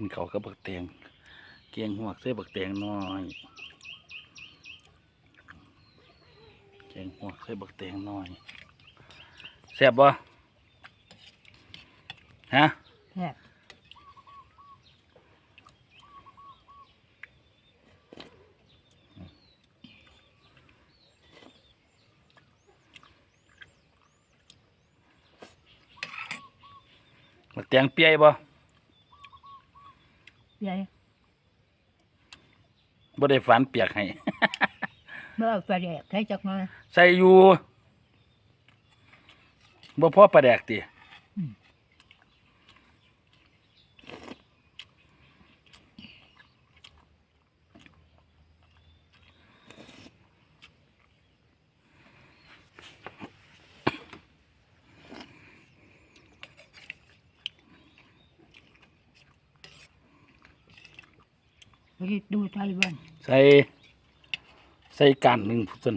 กินเขาวกับบักแตงเกียงหัวกใส่บักแตงน้อยเกียงหัวกใส่บักแตงน้อยแซ่บบ่ฮะแซ่บบักแตงเปียบ่ ใหญ่ บ่ได้ฝันเปียกให้ เมื่อปลาแดกใช้จักมา ใส่อยู่บ่พอปลาแดกติอืมไปดูไทยบ้าน ใส่ใส่กันหนึ่งพุซัน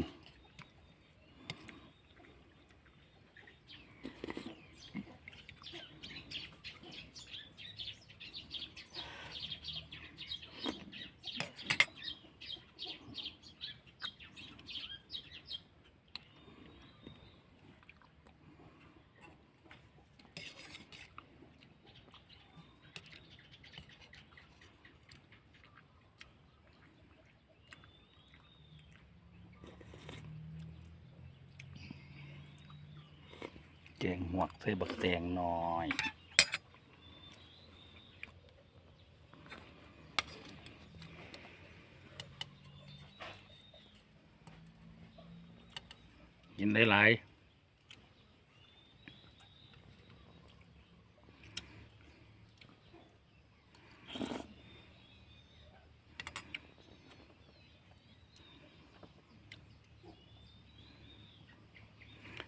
แกงหวกใส่บักแตงหน่อยกินได้หลาย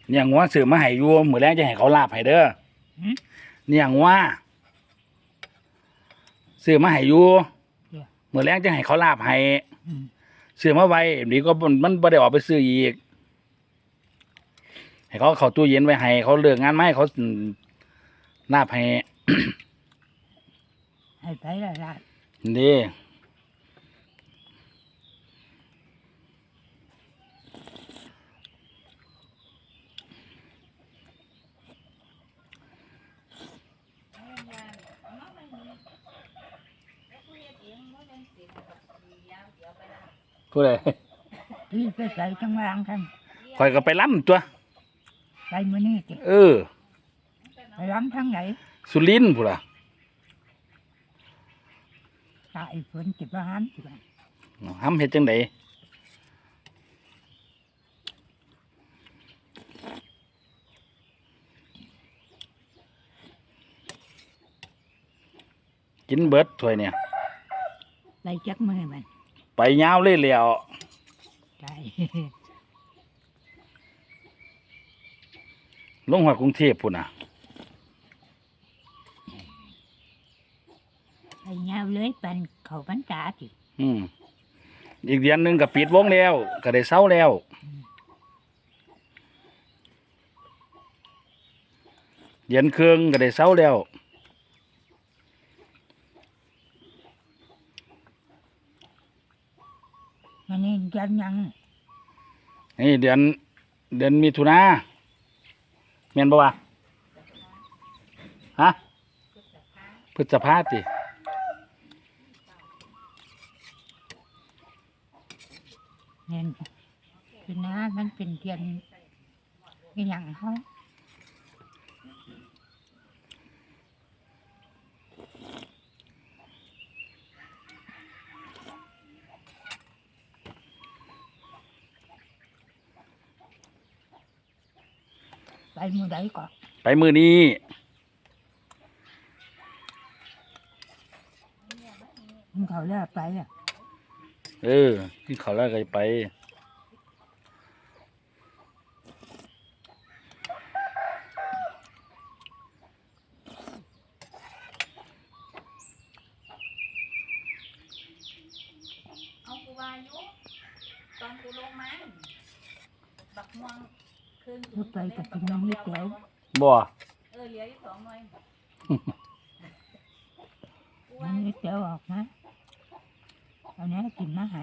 เนี่ยงัวซื้อมาให้อยู่มื้อแรกจะให้เขาลาบให้เด้อหืมเนี่ยงัวซื้อมาให้อยู่เดี๋ยวมื้อแรกจะให้เขาลาบให้อืมซื้อมาไว้เดี๋ยวก็มันมันบ่ได้ออกไปซื้ออีก ให้เขาเข้าตู้เย็นไว้ให้ เขาเลิกงานมาให้เขาลาบให้ให้ไปละลายนี่ ผู้ใดพี่ไปใส่ข้างล่างกันคอยก็ไปล้ำตัว ไปมื้อนี้สิเออ ไปล้ำทางไหนสุรินทร์ผู้ล่ะตายฝนจิบอาหารสิบ้านห้ำเฮ็ดจังไดกินเบิดถ้วยเนี่ย ไปจักมือมัน ไปยาวเลยแล้วใช่ลงหัวกรุงเทพพุ่นน่ะไปยาวเลยปันเขาพรรษาสิอืมอีกเดือนหนึ่งก็ปิดวงแล้ว ก็ได้เศร้าแล้ว เดือนเครื่องก็ได้เศร้าแล้ว อันนี้ยันยังนี่เดือน เดือนมิถุนาแม่นบ่วะฮะพฤษภาติเห็นคือนะมันเป็นเทียนอหย่างเขา มือใดก่อนไปมือนี้มันเขาเลิกไปอะเออที่เขาแล้วก็ไปเอากูวายุตอนกูลงมาบักม่วง ครึ่งลูกไปกับกินน้ำนิดเดียวบ่เออเหลืออยู่สองหน่วยกูกูมัว่านมีเจียวออกนะเอาเนี้ยกินมาให้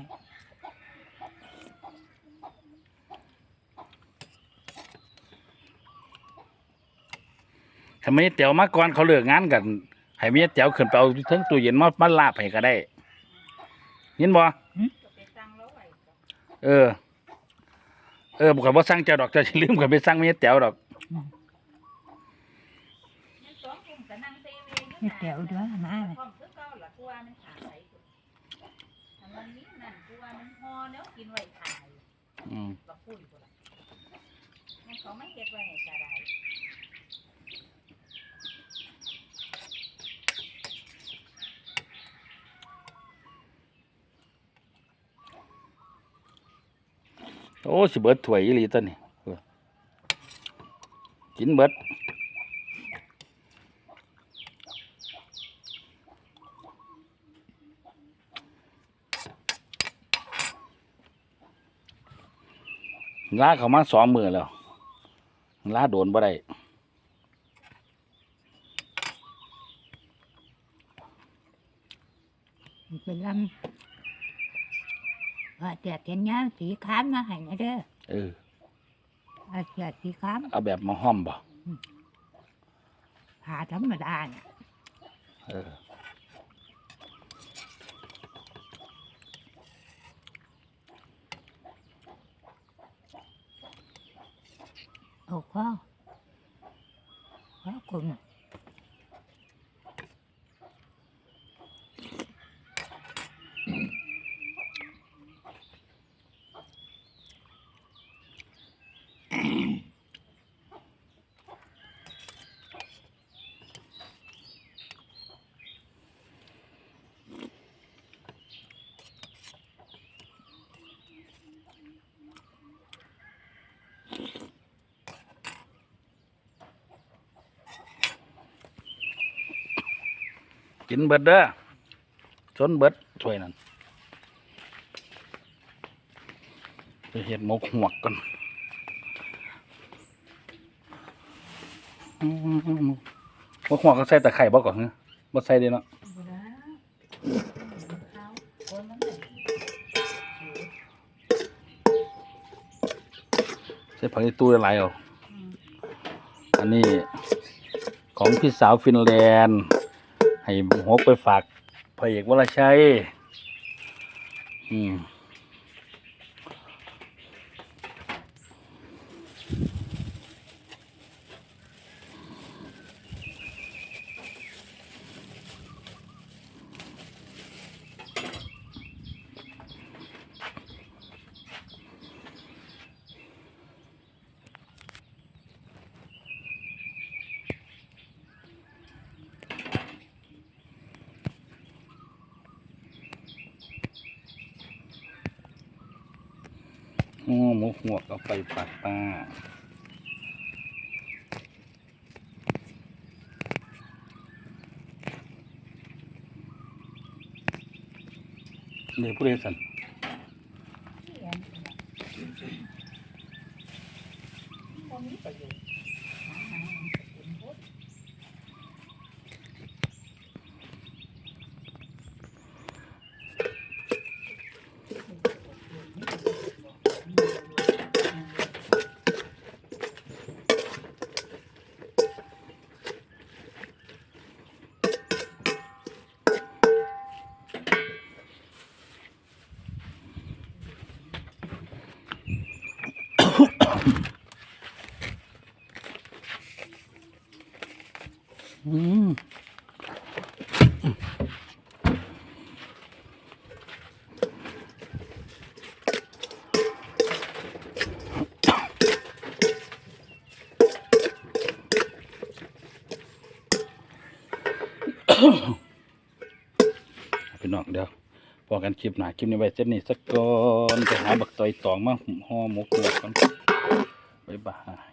ถ้ามีเตี๋ยวมาก่อนเขาเลิกงานกันให้มีเตี๋ยวขึ้นไปเอาเทั้งตู้เย็นมามาลาบให้ก็ได้ยินบ่ก็ไปสั่งแล้วไว้ก็เออ เออบ่ก็บ่สั่งเจ้าดอกเจ้าลืมก็ไปสั่งมีเตี๋ยวดอกยังสองกลุ่มก็นั่งเซเว่นอยู่มีน่ะเจียวด้วยมาพร้อมคือเก่าล่ะกูว่ามันขาดไปอันวันนี้นั่นกูว่ามันกินไว้ขายอืม บักปุ้ยกูล่ะงั้นเขาไม่เก็บไว้ให้กระได โอ้สิเบิดถ้วยอีหลีตัวนี้กินเบิดลาเขามาสองมือแล้วลาโดนบ่ได้ มันเป็นลำ ว่าแต่เทียนยางสีขามมาให้นะเด้อเออ เอาเสียสีขามเอาแบบมาห้อมบ่ผ่าธรรมดาเนี่ยเออ เอาข้อข้อคุณ กินเบิดเด้อชนเบิดถ้วยนั้นไปเห็ดหมกหวกกันมหมกหวกก็ใส่ตะไคร่บ่ก่อนเหรอบ่ใส่เด้เนาะบ่ได้เขาะใส่ผักในตู้หลายๆเอาอันนี้ของพี่สาวฟินแลนด์ ให้หกไปฝากพระเอกวรชัย อืม โอ้หมูหัวกเอาไปปักป้าเดี๋ยวผู้ใดสัน ที่อันนี้น่ะบ่มีประโยชน์หาหามันก็เป็นโพด อืมพี่น้องเดี๋ยวพอกันคลิปหนาคลิปนี้ไว้เส้นนี้สักก่อนไปหาบักตอยตองมาห่อหมกหมวกกัน บ๊ายบาย